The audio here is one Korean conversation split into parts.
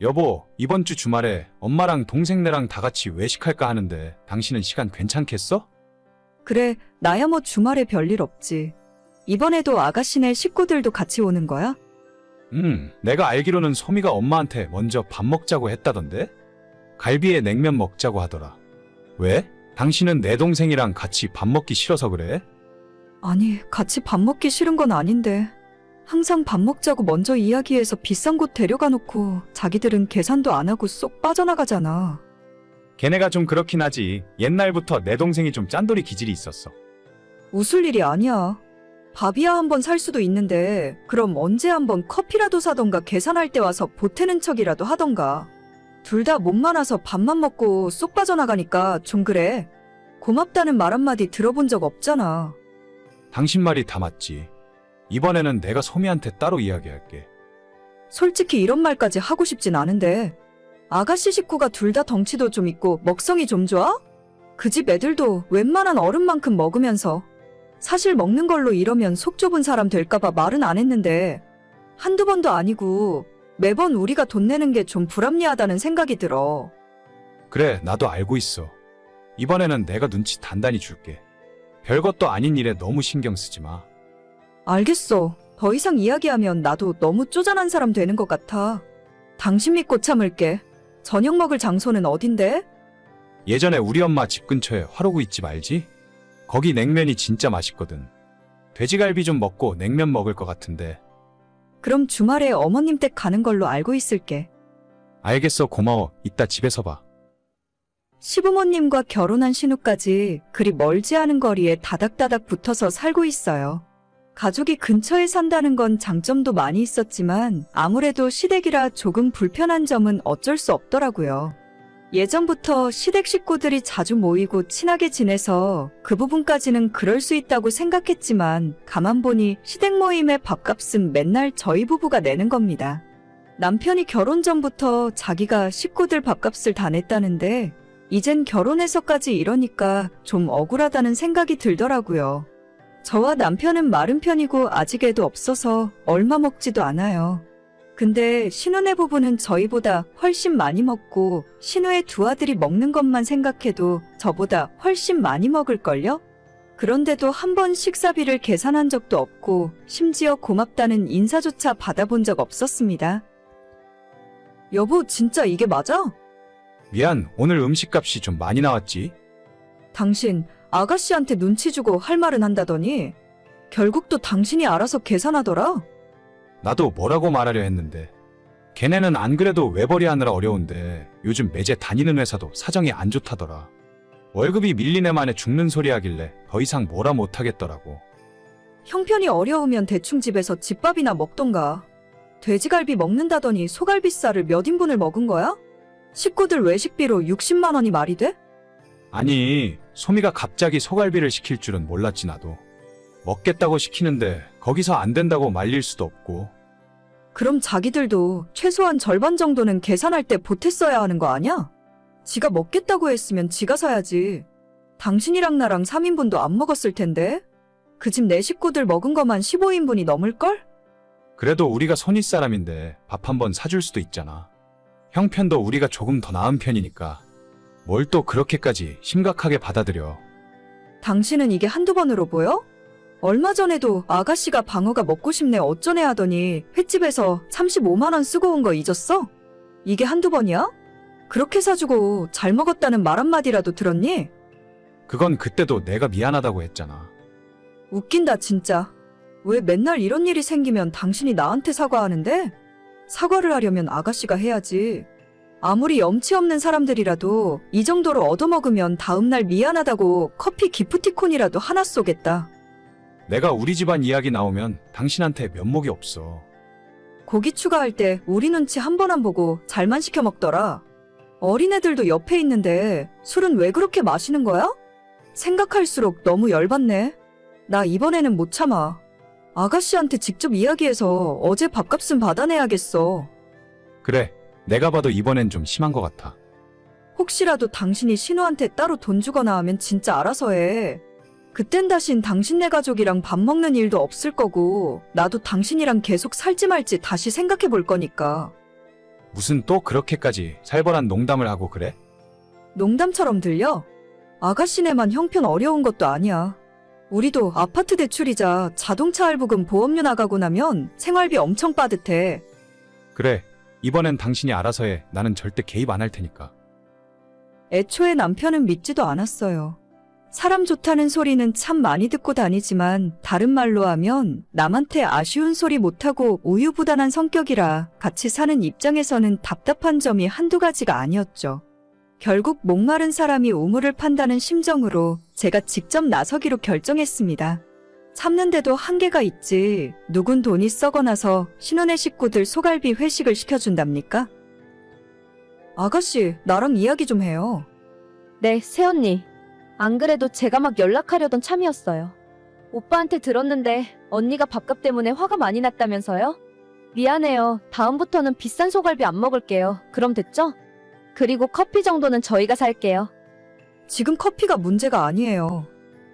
여보, 이번 주 주말에 엄마랑 동생네랑 다 같이 외식할까 하는데 당신은 시간 괜찮겠어? 그래, 나야 뭐 주말에 별일 없지. 이번에도 아가씨네 식구들도 같이 오는 거야? 음, 내가 알기로는 소미가 엄마한테 먼저 밥 먹자고 했다던데? 갈비에 냉면 먹자고 하더라. 왜? 당신은 내 동생이랑 같이 밥 먹기 싫어서 그래? 아니, 같이 밥 먹기 싫은 건 아닌데. 항상 밥 먹자고 먼저 이야기해서 비싼 곳 데려가 놓고 자기들은 계산도 안 하고 쏙 빠져나가잖아. 걔네가 좀 그렇긴 하지. 옛날부터 내 동생이 좀 짠돌이 기질이 있었어. 웃을 일이 아니야. 밥이야 한 번 살 수도 있는데, 그럼 언제 한 번 커피라도 사던가 계산할 때 와서 보태는 척이라도 하던가. 둘다몸 많아서 밥만 먹고 쏙 빠져나가니까 좀 그래. 고맙다는 말 한마디 들어본 적 없잖아. 당신 말이 다 맞지. 이번에는 내가 소미한테 따로 이야기할게. 솔직히 이런 말까지 하고 싶진 않은데, 아가씨 식구가 둘 다 덩치도 좀 있고 먹성이 좀 좋아? 그 집 애들도 웬만한 어른만큼 먹으면서 사실 먹는 걸로 이러면 속 좁은 사람 될까봐 말은 안 했는데 한두 번도 아니고 매번 우리가 돈 내는 게 좀 불합리하다는 생각이 들어. 그래, 나도 알고 있어. 이번에는 내가 눈치 단단히 줄게. 별것도 아닌 일에 너무 신경 쓰지 마. 알겠어. 더 이상 이야기하면 나도 너무 쪼잔한 사람 되는 것 같아. 당신 믿고 참을게. 저녁 먹을 장소는 어딘데? 예전에 우리 엄마 집 근처에 화로구이집 알지? 거기 냉면이 진짜 맛있거든. 돼지갈비 좀 먹고 냉면 먹을 것 같은데. 그럼 주말에 어머님 댁 가는 걸로 알고 있을게. 알겠어, 고마워. 이따 집에서 봐. 시부모님과 결혼한 신우까지 그리 멀지 않은 거리에 다닥다닥 붙어서 살고 있어요. 가족이 근처에 산다는 건 장점도 많이 있었지만 아무래도 시댁이라 조금 불편한 점은 어쩔 수 없더라고요. 예전부터 시댁 식구들이 자주 모이고 친하게 지내서 그 부분까지는 그럴 수 있다고 생각했지만 가만 보니 시댁 모임의 밥값은 맨날 저희 부부가 내는 겁니다. 남편이 결혼 전부터 자기가 식구들 밥값을 다 냈다는데 이젠 결혼해서까지 이러니까 좀 억울하다는 생각이 들더라고요. 저와 남편은 마른 편이고 아직 애도 없어서 얼마 먹지도 않아요. 근데 신우네 부부는 저희보다 훨씬 많이 먹고 신우의 두 아들이 먹는 것만 생각해도 저보다 훨씬 많이 먹을걸요? 그런데도 한 번 식사비를 계산한 적도 없고 심지어 고맙다는 인사조차 받아본 적 없었습니다. 여보, 진짜 이게 맞아? 미안, 오늘 음식값이 좀 많이 나왔지? 당신 아가씨한테 눈치 주고 할 말은 한다더니 결국 또 당신이 알아서 계산하더라. 나도 뭐라고 말하려 했는데. 걔네는 안 그래도 외벌이 하느라 어려운데 요즘 매제 다니는 회사도 사정이 안 좋다더라. 월급이 밀린 애만에 죽는 소리 하길래 더 이상 뭐라 못하겠더라고. 형편이 어려우면 대충 집에서 집밥이나 먹던가. 돼지갈비 먹는다더니 소갈비살을 몇 인분을 먹은 거야? 식구들 외식비로 60만 원이 말이 돼? 아니, 소미가 갑자기 소갈비를 시킬 줄은 몰랐지 나도. 먹겠다고 시키는데 거기서 안 된다고 말릴 수도 없고. 그럼 자기들도 최소한 절반 정도는 계산할 때 보탰어야 하는 거 아니야? 지가 먹겠다고 했으면 지가 사야지. 당신이랑 나랑 3인분도 안 먹었을 텐데. 그 집 내 식구들 먹은 거만 15인분이 넘을걸? 그래도 우리가 손윗 사람인데 밥 한 번 사줄 수도 있잖아. 형편도 우리가 조금 더 나은 편이니까. 뭘 또 그렇게까지 심각하게 받아들여. 당신은 이게 한두 번으로 보여? 얼마 전에도 아가씨가 방어가 먹고 싶네 어쩌네 하더니 횟집에서 35만원 쓰고 온 거 잊었어? 이게 한두 번이야? 그렇게 사주고 잘 먹었다는 말 한마디라도 들었니? 그건 그때도 내가 미안하다고 했잖아. 웃긴다 진짜. 왜 맨날 이런 일이 생기면 당신이 나한테 사과하는데? 사과를 하려면 아가씨가 해야지. 아무리 염치 없는 사람들이라도 이 정도로 얻어먹으면 다음날 미안하다고 커피 기프티콘이라도 하나 쏘겠다. 내가 우리 집안 이야기 나오면 당신한테 면목이 없어. 고기 추가할 때 우리 눈치 한 번 안 보고 잘만 시켜 먹더라. 어린애들도 옆에 있는데 술은 왜 그렇게 마시는 거야? 생각할수록 너무 열받네. 나 이번에는 못 참아. 아가씨한테 직접 이야기해서 어제 밥값은 받아내야겠어. 그래, 내가 봐도 이번엔 좀 심한 것 같아. 혹시라도 당신이 신우한테 따로 돈 주거나 하면 진짜 알아서 해. 그땐 다신 당신네 가족이랑 밥 먹는 일도 없을 거고, 나도 당신이랑 계속 살지 말지 다시 생각해 볼 거니까. 무슨 또 그렇게까지 살벌한 농담을 하고 그래? 농담처럼 들려? 아가씨네만 형편 어려운 것도 아니야. 우리도 아파트 대출이자 자동차 할부금 보험료 나가고 나면 생활비 엄청 빠듯해. 그래. 이번엔 당신이 알아서 해. 나는 절대 개입 안 할 테니까. 애초에 남편은 믿지도 않았어요. 사람 좋다는 소리는 참 많이 듣고 다니지만 다른 말로 하면 남한테 아쉬운 소리 못하고 우유부단한 성격이라 같이 사는 입장에서는 답답한 점이 한두 가지가 아니었죠. 결국 목마른 사람이 우물을 판다는 심정으로 제가 직접 나서기로 결정했습니다. 참는데도 한계가 있지. 누군 돈이 썩어나서 신혼의 식구들 소갈비 회식을 시켜준답니까? 아가씨, 나랑 이야기 좀 해요. 네, 새언니. 안 그래도 제가 막 연락하려던 참이었어요. 오빠한테 들었는데 언니가 밥값 때문에 화가 많이 났다면서요? 미안해요. 다음부터는 비싼 소갈비 안 먹을게요. 그럼 됐죠? 그리고 커피 정도는 저희가 살게요. 지금 커피가 문제가 아니에요.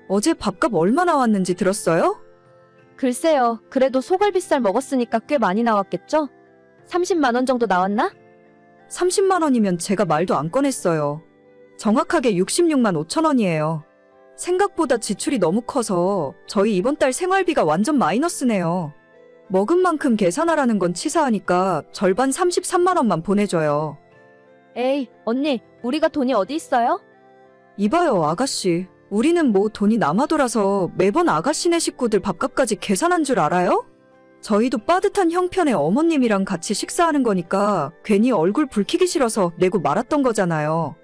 어제 밥값 얼마 나왔는지 들었어요? 글쎄요. 그래도 소갈비살 먹었으니까 꽤 많이 나왔겠죠? 30만 원 정도 나왔나? 30만 원이면 제가 말도 안 꺼냈어요. 정확하게 66만 5천 원이에요. 생각보다 지출이 너무 커서 저희 이번 달 생활비가 완전 마이너스네요. 먹은 만큼 계산하라는 건 치사하니까 절반 33만 원만 보내줘요. 에이, 언니, 우리가 돈이 어디 있어요? 이봐요, 아가씨. 우리는 뭐 돈이 남아돌아서 매번 아가씨네 식구들 밥값까지 계산한 줄 알아요? 저희도 빠듯한 형편의 어머님이랑 같이 식사하는 거니까 괜히 얼굴 붉히기 싫어서 내고 말았던 거잖아요.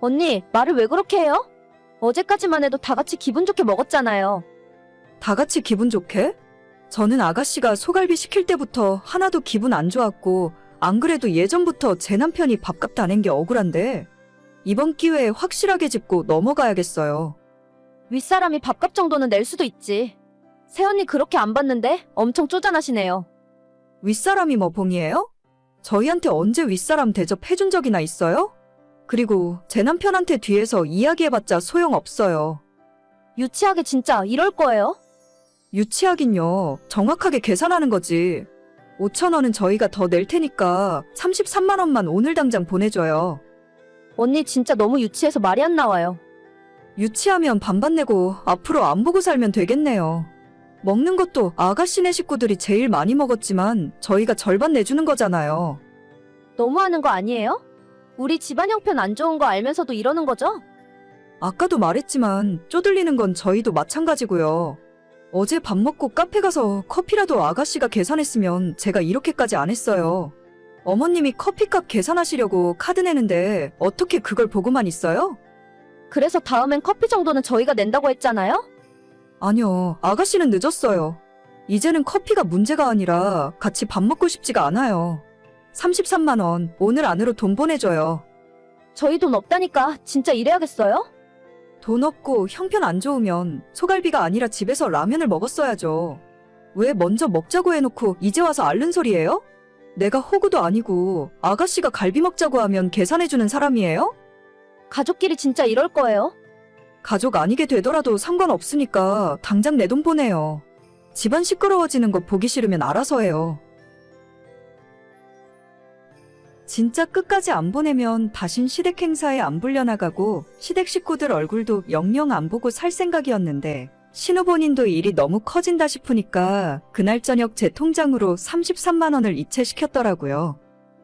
언니, 말을 왜 그렇게 해요? 어제까지만 해도 다 같이 기분 좋게 먹었잖아요. 다 같이 기분 좋게? 저는 아가씨가 소갈비 시킬 때부터 하나도 기분 안 좋았고, 안 그래도 예전부터 제 남편이 밥값 다 낸 게 억울한데, 이번 기회에 확실하게 짚고 넘어가야겠어요. 윗사람이 밥값 정도는 낼 수도 있지. 새언니 그렇게 안 받는데 엄청 쪼잔하시네요. 윗사람이 뭐 봉이에요? 저희한테 언제 윗사람 대접해준 적이나 있어요? 그리고 제 남편한테 뒤에서 이야기해봤자 소용없어요. 유치하게 진짜 이럴 거예요? 유치하긴요. 정확하게 계산하는 거지. 5천 원은 저희가 더 낼 테니까 33만 원만 오늘 당장 보내줘요. 언니 진짜 너무 유치해서 말이 안 나와요. 유치하면 반반 내고 앞으로 안 보고 살면 되겠네요. 먹는 것도 아가씨네 식구들이 제일 많이 먹었지만 저희가 절반 내주는 거잖아요. 너무하는 거 아니에요? 우리 집안 형편 안 좋은 거 알면서도 이러는 거죠? 아까도 말했지만 쪼들리는 건 저희도 마찬가지고요. 어제 밥 먹고 카페 가서 커피라도 아가씨가 계산했으면 제가 이렇게까지 안 했어요. 어머님이 커피값 계산하시려고 카드 내는데 어떻게 그걸 보고만 있어요? 그래서 다음엔 커피 정도는 저희가 낸다고 했잖아요? 아니요, 아가씨는 늦었어요. 이제는 커피가 문제가 아니라 같이 밥 먹고 싶지가 않아요. 33만원, 오늘 안으로 돈 보내줘요. 저희 돈 없다니까 진짜 이래야겠어요? 돈 없고 형편 안 좋으면 소갈비가 아니라 집에서 라면을 먹었어야죠. 왜 먼저 먹자고 해놓고 이제 와서 앓는 소리예요? 내가 호구도 아니고 아가씨가 갈비 먹자고 하면 계산해주는 사람이에요? 가족끼리 진짜 이럴 거예요? 가족 아니게 되더라도 상관없으니까 당장 내 돈 보내요. 집안 시끄러워지는 거 보기 싫으면 알아서 해요. 진짜 끝까지 안 보내면 다신 시댁 행사에 안 불려나가고 시댁 식구들 얼굴도 영영 안 보고 살 생각이었는데 신우 본인도 일이 너무 커진다 싶으니까 그날 저녁 제 통장으로 33만 원을 이체시켰더라고요.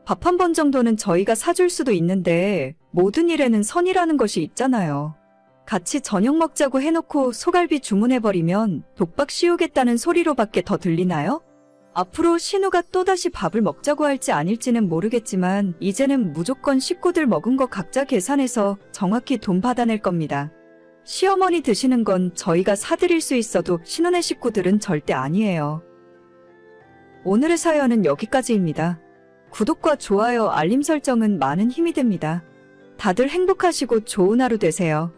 밥 한 번 정도는 저희가 사줄 수도 있는데 모든 일에는 선이라는 것이 있잖아요. 같이 저녁 먹자고 해놓고 소갈비 주문해버리면 독박 씌우겠다는 소리로밖에 더 들리나요? 앞으로 신우가 또다시 밥을 먹자고 할지 아닐지는 모르겠지만 이제는 무조건 식구들 먹은 거 각자 계산해서 정확히 돈 받아낼 겁니다. 시어머니 드시는 건 저희가 사드릴 수 있어도 신혼의 식구들은 절대 아니에요. 오늘의 사연은 여기까지입니다. 구독과 좋아요, 알림 설정은 많은 힘이 됩니다. 다들 행복하시고 좋은 하루 되세요.